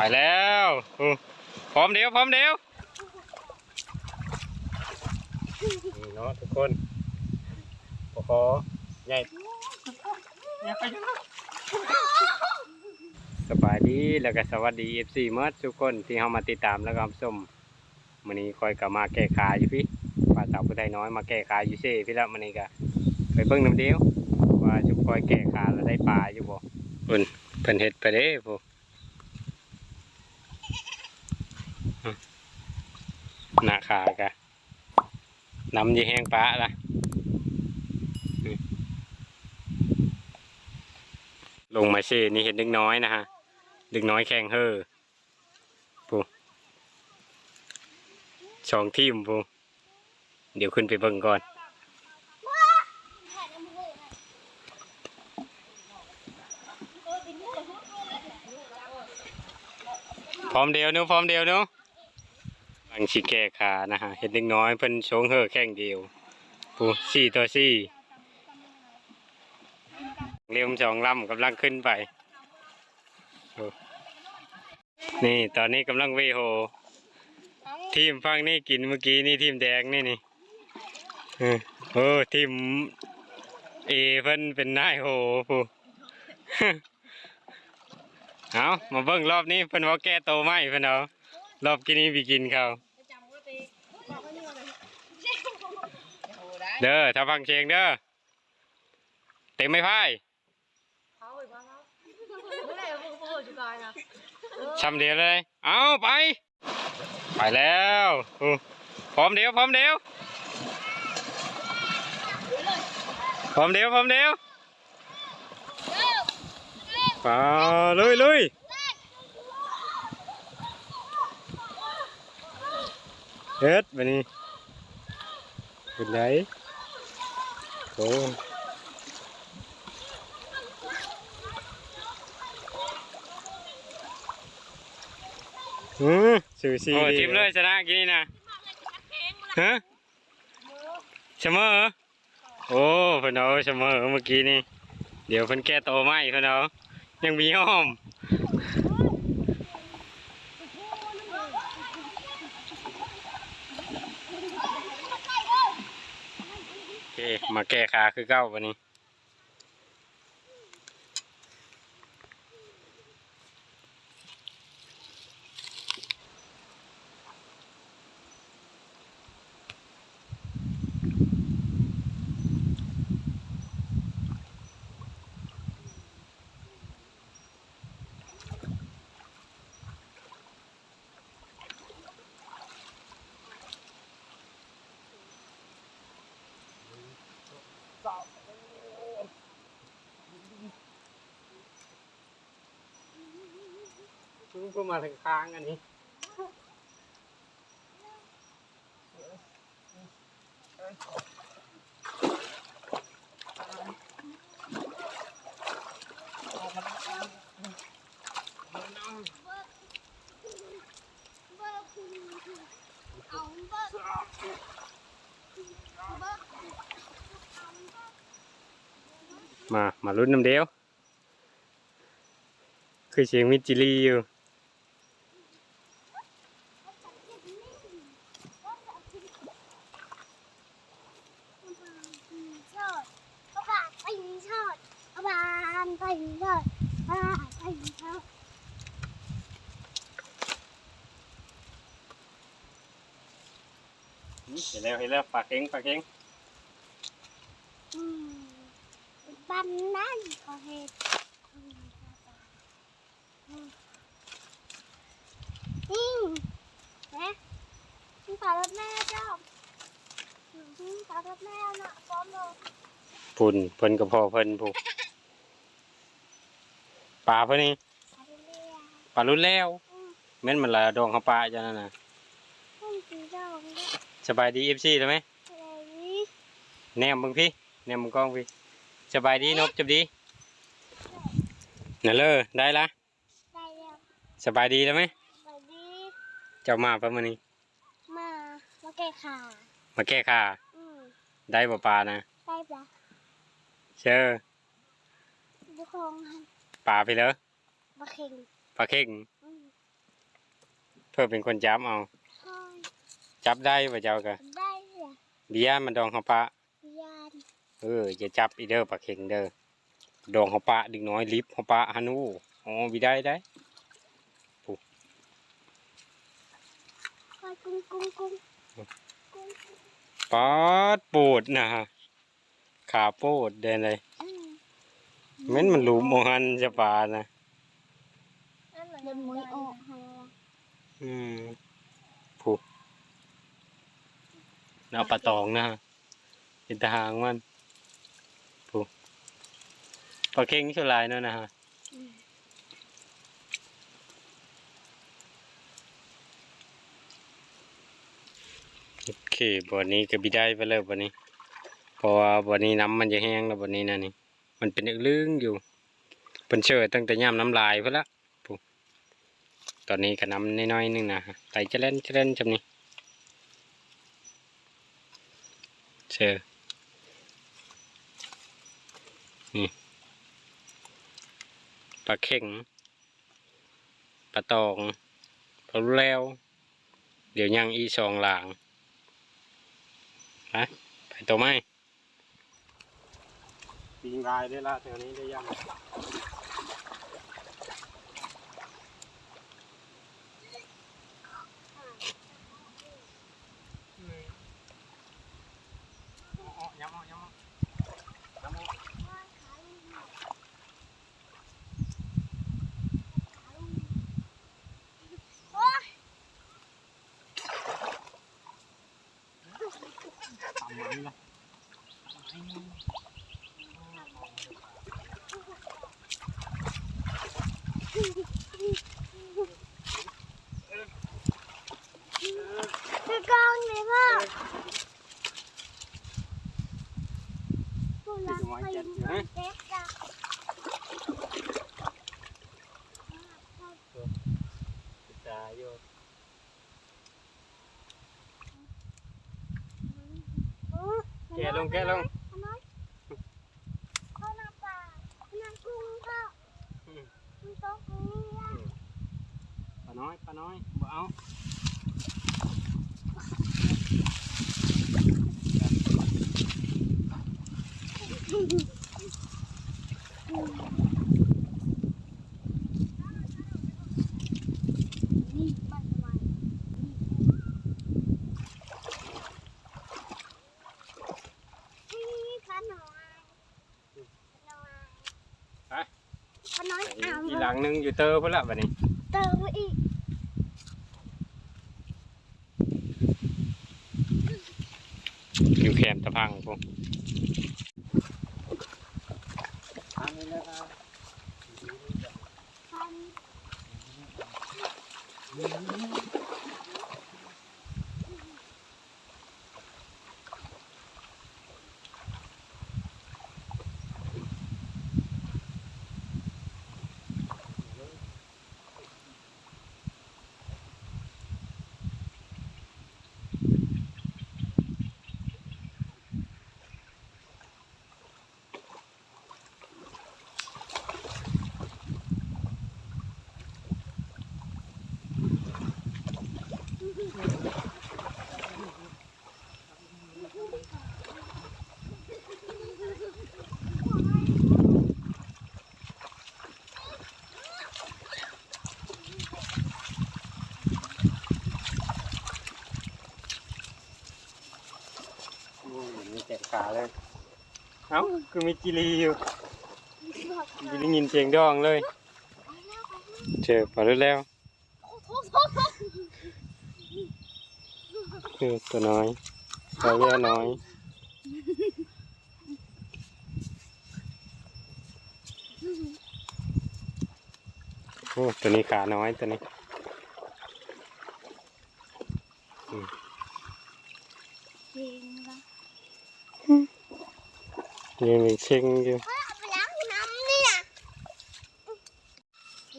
ไปแล้วพร้อมเดียวพร้อมเดียวนี่เนาะทุกคนโอ้โหใหญ่อย่าไปนะสบายดีแล้วก็สวัสดี FC เมื่อทุกคนที่เข้ามาติดตามแล้วก็ชมวันนี้คอยกลับมาแก้ขาอยู่พี่ป้าสาวผู้ใดน้อยมาแก้ขายอยู่เซ่พี่ล้ววันนี้ก็ไปเบิ่งน้ำเดียวว่าจุกคอยแก้ขาแล้วได้ปลาอยู่บ่เพิ่นเพิ่นเฮ็ดไปเด้ผู้อืม หน้าขากะน้ำยีแห้งปลาละลงมาเช่นี่เห็นเด็กน้อยนะฮะเด็กน้อยแข่งเฮอผู้สองทีมผู้เดี๋ยวขึ้นไปเบิ่งก่อนพร้อมเดียวนู้พร้อมเดียวนู้ ลังชิแก้ขานะฮะเห็นเด็กน้อยเพิ่นชงเฮอแข่งเดียวปูสี่ตัวสี่เรียมสองลำกำลังขึ้นไป นี่ตอนนี้กำลังเวโฮทีมฟังนี่กินเมื่อกี้นี่ทีมแดงนี่นี่เออโอ้ทีมเอเพิ่นเป็นนายโหปูเอามาเบิ่งรอบนี้เพิ่นว่าแก้โตไหมเพิ่นเอารอบกินนี้บีกินเขา เด้อถ้าฟังเชียงเด้อเต็มไม่พ่ายช้ำเดียวเลย เอาไป ไปแล้วอู้พร้อมเดียวพร้อมเดียวพร้อมเดียวพร้อมเดียวไปลุยลุยเฮ็ดไปนี่เป็นไร โอ้หือสูสีโอ้ทีมเลยชนะกินนี่นะฮะเสมอโอ้เพิ่นเอาเสมอเมื่อกี้นี่ เดี๋ยวเพิ่นแก้โตไหมเพิ่นเอายังมีห้อมโอเค มาแก้คาคือเก้าวันนี้ ก็มาถึงค้างอันนี้มา มาลุ้นน้ำเดียว คือเสียงมิจิลีอยู่ เขาบาดไปชอดเขาบาดไปชอดเขาบาดไปชอด เห็นแล้วเห็นแล้วปากเก่งปากเก่งบันนั่นก็เห็ดอืมนะนี่ปลารถแม่เจ้าปลารถแม่น่ะพร้อมเลยพุ่นเพิ่นกับพ่อเพิ่นผูกปลาเพิ่นนี่ปลาลารุ่นแล้วอืมแม่นมันละดองเขาปลาจ้ะนั่นน่ะ อืมสีดองเนี่ย สบายดีเอฟซีได้ไหมอะไรนี่แนมมึงพี่แนมมึงกล้องพี่สบายดีนบจับดีนั่นเลยได้ละได้แล้วสบายดีแล้วไหมสวัสดีเจ้ามาประมาณนี้มามาแก้ขามาแก้ข่าอืมได้บ่ปลานะได้ปะเชื่อทุกคนให้ปลาไปเลยมาเข่งปลาเข่งอืมพื่อเป็นคนจับเอาคอย จับได้ป่ะเจ้าก็ได้เหรอเบียร์มันดองเขาปะยานเออจะจับอีเด้อปลาเข็งเด้อดองเขาปะดึกน้อยลิฟเขาปะฮันูอ๋อวิได้ได้คอยกุ้งกุ้งกุ้งกุ้งปาดปูดนะฮะขาโปดเดินเลยอืมเม้นมันหลุมโมหันจะปลานะเดี๋ยวมุ้ยออกให้อืมผูก เอาปลาตองนะฮะเห็นแตาหางมันผูปลาเข็งชุลายเนั่นนะฮะโอเคบ่อนี้ก็บิได้ไปแล้วบ่อนี้เพราะว่าบ่อนี้น้ำมันจะแห้งแล้วบ่อนี้นะนี่ มันเป็นอึกลึงอยู่เป็นเชื่อตั้งแต่ย่ำน้ำลายเพื่อละปุ๊บตอนนี้ก็น้ำน้อยๆนึงนะไตจะเล่นจะเล่นจำนี้ เธอนี่ปลาเข่งปลาตองปลาลูแล้ว เดี๋ยวยังอีสองหลางไปไปตัวไม้ปีงรายได้ละแถวนี้ได้ยัง ทำมันละ คือกล้องเลยพ่อผู้รักไปเด็กอะ จ่าอยู่ แกะลงแกะลงทำไมเข้าหน้าป่าหน้ากุ้งก็อืมมันโต๊ะตรงนี้อะปลาน้อยปลาน้อยบ่เอานี่มันทำไมนี่นี่ขนมขนม ไป ขนมเอา อี หลังหนึงอยู่เตอร์พุ่นละบัดนี้เติมอีกอยู่แคมป์ตะพังพวกพัน อ้าคือมีจิลีอยู่จิลียินเสียงดองเลยเจอปลาแล้วแล้วเออตัวน้อยปลาเรือน้อยโอ้ตัวนี้ขาน้อยตัวนี้ ยังมีเชิงอยู่ เฮ้ยเอาไปล้างน้ำเนี่ย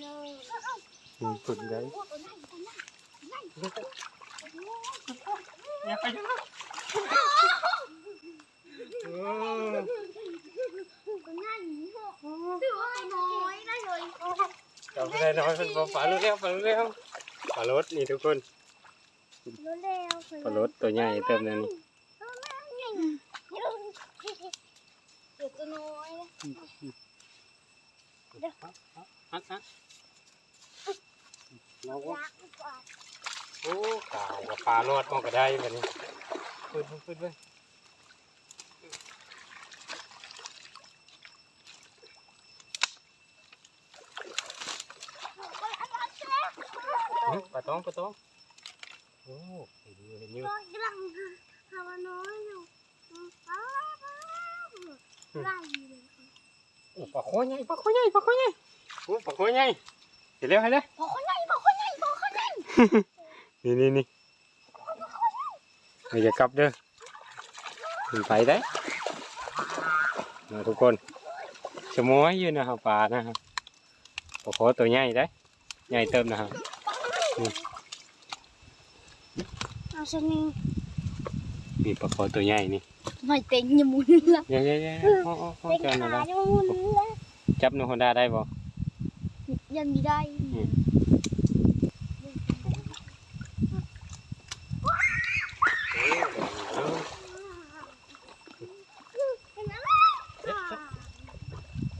เลย มีฝึกได้ โอ้ตัวนั้นตัวนั้นนั่น อย่าไปดูโอ้ ตัวนั้นถือว่าน้อยนะเลย จับไปได้น้อยเป็นปลาปลาลูกเลี้ยวปลาลูกเลี้ยว ปลารสนี่ ทุกคนรู้เร็วปลารสตัวใหญ่เติมนั่นนี่เดี๋ยวจะน้อยฮักฮักเราก็รักกว่าโอ้ตายกับปลารอดมันก็ได้แบบนี้ขึ้นขึ้นขึ้นไปปลาตองปลาตองโอ้เห็นอยู่เห็นอยู่ก็กำลังหาว่าน้อยอยู่ อ้าวไล่เลยโอ้ปลาโคใหญ่ปลาโคใหญ่ปลาโคใหญ่โอ้ปลาโคใหญ่เห็นแล้วเห็นแล้วพอคนใหญ่พอคนใหญ่พอคนใหญ่นี่นี่นี่ไม่จะกลับเด้อมันไปได้นะทุกคนสมอยอยู่นะครับปลานะครับปลาโคตัวใหญ่ได้ใหญ่เติมนะครับเอาชนิด มีปลาโคตัวใหญ่นี่ไม่เต็งยมุนละเย้เย้เย้โอ้โอ้โอ้เต็งเจ้าหน่อยขาละยมุนละจับนูฮอนด้าได้บ่ยังมีได้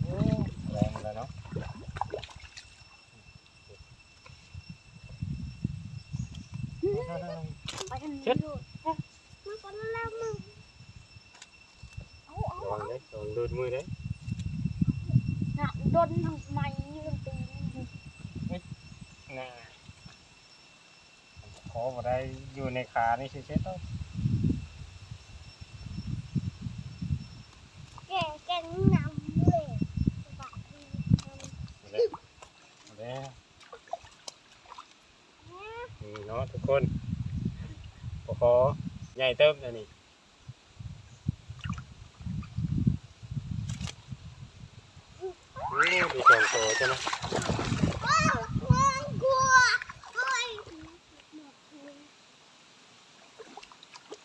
โอ้แรงแล้วเนาะไปทางนี้ดูมันก็แล้วมึงเอาเอา ระวังเด้ระวังดูดมือเด้ น่ะโดนทำไมยืนตี น่าขอบ่ได้ อยู่ในขานี่เฉยๆต้องแก่แก่นำเลยบาดทีเอาเลยเอาเลยนี่เนาะทุกคนปลาโคใหญ่เติมอันนี้โอ้มีสองตัวใช่ไหม ว้าวว้าวกลัวเฮ้ย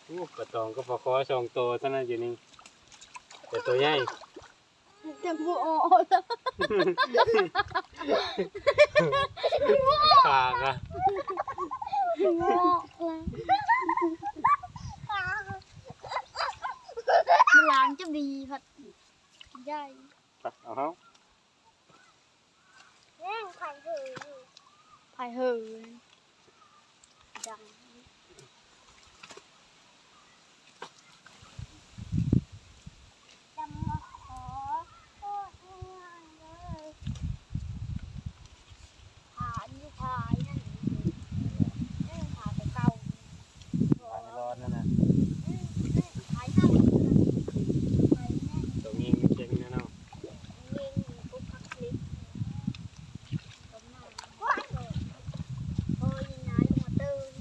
โอ้ปลาตองก็ปลาโคสองตัวเท่านั้นอยู่นี่แต่ตัวใหญ่จะบัวอ่อนปากอะงอกเลยมันล้างจะดีพัดใหญ่ไปเอาเฮาแม่งไข่เหยไข่เหยดังจำมาขอโทษง่ายๆเลยผ่านอยู่พายนั่นเองผ่าแต่เก่า ปลาไม่รอดนั่นน่ะ ขายนั่นขายแน่ ตรงนี้มันเจ๊งแน่เนาะ เงินปุ๊บพักคลิปก็มาว้ายเลยโอ้ยยังไงมาตื่น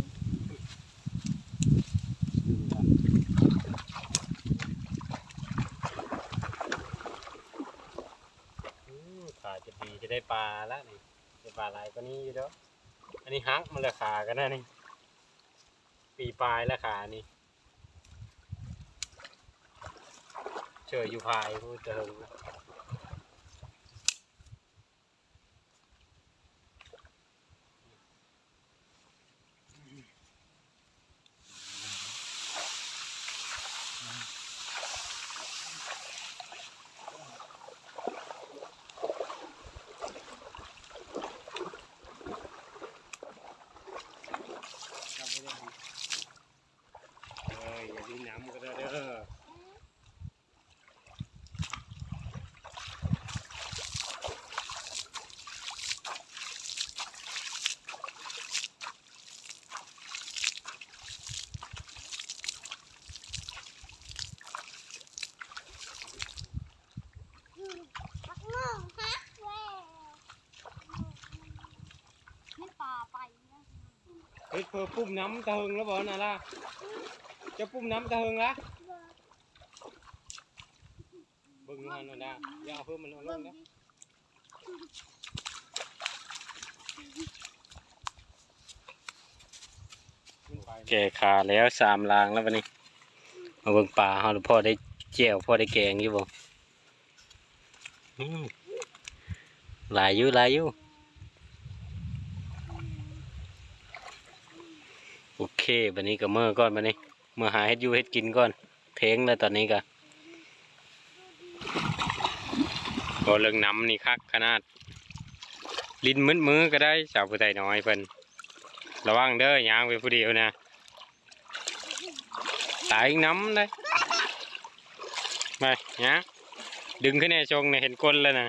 อืมขา จะได้ปลาแล้วนี่ได้ปลาหลายกว่านี้อยู่เด้ออันนี้ฮักมันเลยขากันนะนี่ ปีปลายแล้วขานี่เฉยอยู่พายพูดเติมนะ เอ้ยอย่าดิ้นน้ำก็ได้เด้อ พักงงฮะแว่นี่ป่าไปนะ เฮ้ยเพิ่มปุ่มน้ำตะเฮงแล้วบ่น่ะล่ะจะปุ่มน้ำตะเฮงละเบิ่งมันน่ะนะอย่าเอาเพิ่มมันเอาลงนะแก่ขาแล้วสามลางแล้ววันนี้มาเบิ่งปลาเฮาพ่อได้เจียวพ่อได้แกงอยู่บ่หลายอยู่หลายอยู่ บันนี้ก็เมื่อก่อนบันนี้เมื่อหาเฮ็ดอยูเฮ็ดกินก่อน เทงแล้วตอนนี้ก็พอเรื่องน้ำนี่คักขนาด ลิ้นมืดมือก็ได้สาวผู้ไทยน้อยเพิ่นระวังเด้อย่างไปผู้เดียวนะตายน้ำได้ไปย่างดึงขึ้นในชงเนี่ยเห็นก้นแล้วนะ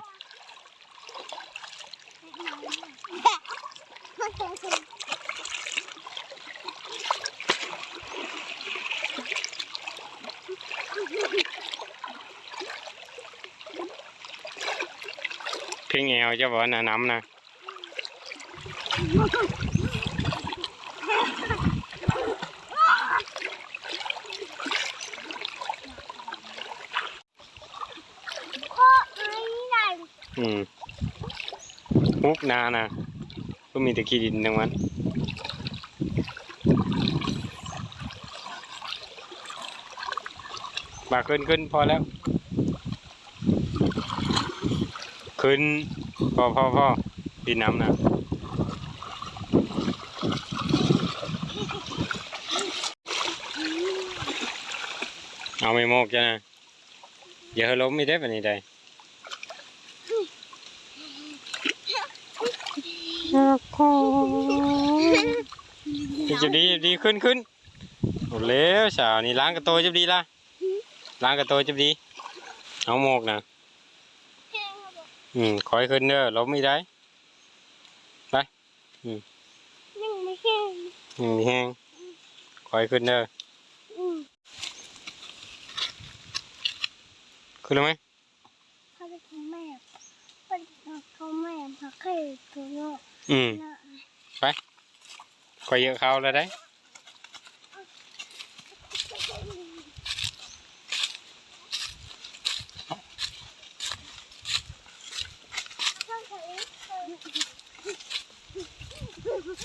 เพ่งแอวจะบอกนะน้ำนะอืมมุกนานะก็มีแต่ขี้ดินทั้งนั้นมาขึ้นขึ้นพอแล้ว ขึ้น พอพอพอดินน้ำนะเอาไม่โมกจ้ะนะอย่าให้ล้มไม่ได้ปะนี่ได้จะดีจะดีขึ้นขึ้นโอ้เร็วสาวนี่ล้างกระโตจะดีละล้างกระโตจะดีเอาหมกนะแห้งแล้วบ อกอืมคอยขึ้นเด้อล้มไม่ได้ยังไม่แห้งอืมมีแห้งคอยขึ้นเด้ออืมขึ้นแล้วไหมเขาจะของแม่เป็นของแม่พักให้ตัวโลกอืมนะคอยเยอะเขาแล้วได้ ข้าวไข่ ขึ้น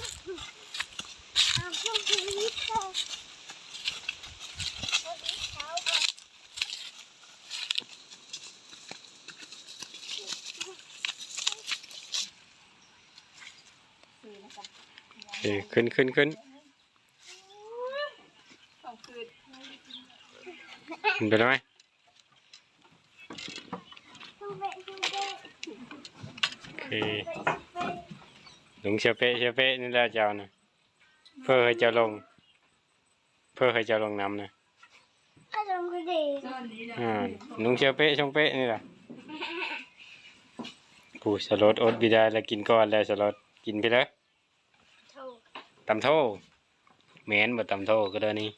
ขึ้นขึ้นขึ้นขึ้นขึ้นไปแล้ไหม ต้องเบะต้องเบะ โอเค เบะเบะ ลง เชือเปะเชือเปะนี่แหละเจ้านะเพื่อให้เจ้าลง เพื่อให้เจ้าลงน้ำนะถ้าลงก็ดีอ่าลุงเชือเปะชงเปะนี่แหละผู้สลดอดบิได้แล้วกินก้อนแล้วสลดกินไปเลยโถูกตำโทแมนบ่ตำโทก็เด้อนี่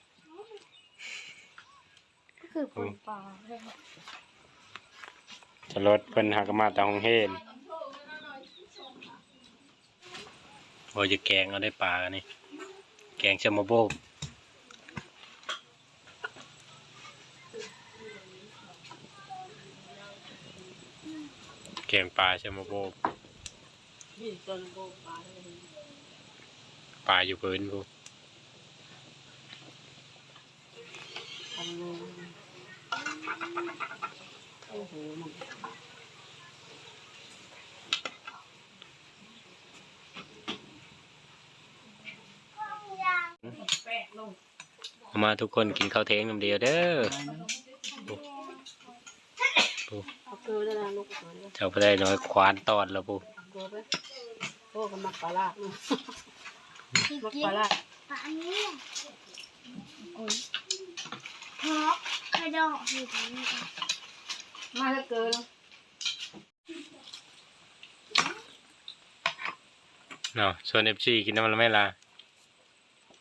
ก็คือปนปลาเลยสลดเพิ่นหากมาตาหงเฮน โอ้ยจะแกงเอาได้ปลานี่ แกงชะมโบกแกงปลาชะมโบกปลาอยู่พื้นกูเอา มาทุกคนกินข้าวเทงน้ำเดียวเด้อเอาเกลือด้วยนะลูกเกลือด้วยเจ้าพระได้น้อยควานตอดแล้วปูเกลือไปโอ้ก็มักปลาลาดเนาะมักกินปลาลาดปลาอันนี้แหละเพราะกระดอกอยู่ตรงนี้มาแล้วเกลือเนาะส่วนเอฟซีกินน้ำมันไม่ละ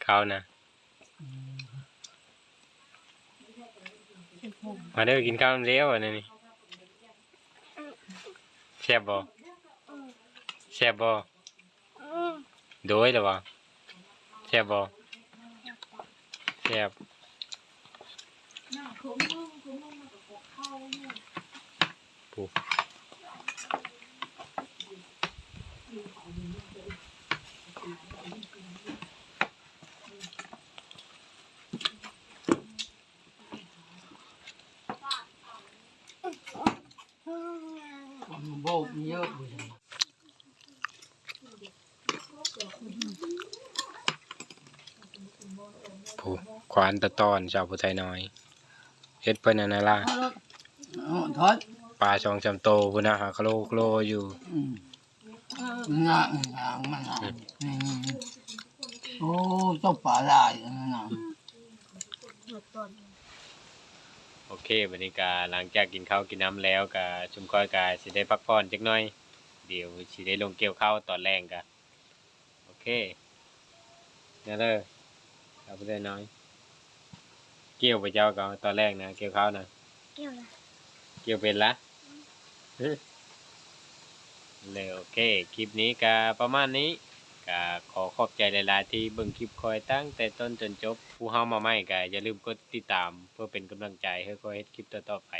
ข้าวนะ มาเด้อกินข้าวน้ำเลี้ยวอันนี้นี่แซ่บบ่แซ่บบ่อืมโดยหรือบ่แซ่บบ่แซ่บปู โบกเยอะเลยผู้ควานตะตอนชาวผู้ไทยน้อยเฮ็ดเพิ่นอันนั้นล่ะเอาทอดปลาชองจำโตพุ่นน่ะหาคโลคโลอยู่อืมงาหางมันอะอืมโอ้เจ้าป่าลายอันนั่นน่ะหยุดต้น โอเคบัดนี้ก็หลังจากกินข้าวกินน้ำแล้วก็ชุมค่อยก็สิได้พักผ่อนจักหน่อย เดี๋ยวสิได้ลงเกี่ยวข้าวตอนแรงก็โอเคนั่นเลยเอาไปได้น้อย เกี่ยวไปเจ้าก็ตอนแรกนะเกี่ยวข้าวนะเกี่ยวละเกี่ยวเป็นละฮึเลยโอเคคลิปนี้ก็ประมาณนี้ ก็ขอขอบใจหลายๆที่เบิ่งคลิปคอยตั้งแต่ต้นจนจบผู้เฮามาใหม่ก็อย่าลืมกดติดตามเพื่อเป็นกำลังใจให้คอยเฮ็ดคลิปต่อๆไป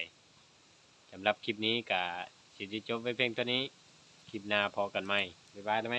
สำหรับคลิปนี้ก็สิได้จบไว้เพียงเท่านี้ คลิปหน้าพอกันไหมบ๊ายบายได้ไหม